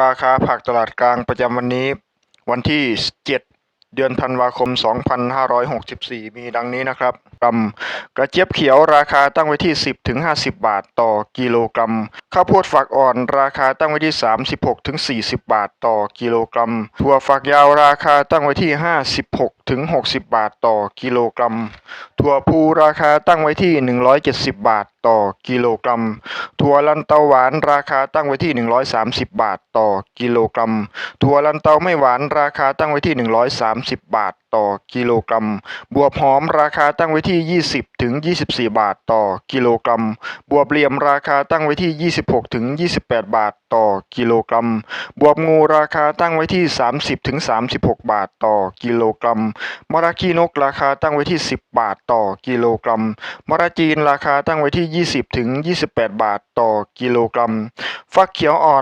ราคาผักตลาดกลางประจำวันนี้ วันที่ 7 เดือนธันวาคม 2564 มีดังนี้นะครับกรัมกระเจี๊ยบเขียวราคาตั้งไว้ที่ 10ถึง50 บาทต่อกิโลกรัม ข้าวโพดฝักอ่อนราคาตั้งไว้ที่ 36ถึง40 บาทต่อกิโลกรัม ถั่วฝักยาวราคาตั้งไว้ที่ 56 ถึง 60 บาทต่อกิโลกรัม ถั่วพูราคาตั้งไว้ที่ 170 บาทต่อกิโลกรัม ถั่วลันเตาหวานราคาตั้งไว้ที่ 130 บาทต่อกิโลกรัม ถั่วลันเตาไม่หวานราคาตั้งไว้ที่ 130 บาทต่อกิโลกรัม บวบหอมราคาตั้งไว้ที่ 20ถึง24 บาทต่อกิโลกรัม บวบเหลี่ยมราคาตั้งไว้ที่ 26ถึง28 บาทต่อกิโลกรัม บวบงูราคาตั้งไว้ที่ 30ถึง36 บาทต่อกิโลกรัม มะระขี้นกราคาตั้งไว้ที่ 10 บาทต่อกิโลกรัม มะระจีนราคาตั้งไว้ที่ 20ถึง28 บาทต่อกิโลกรัม ฟักเขียวอ่อน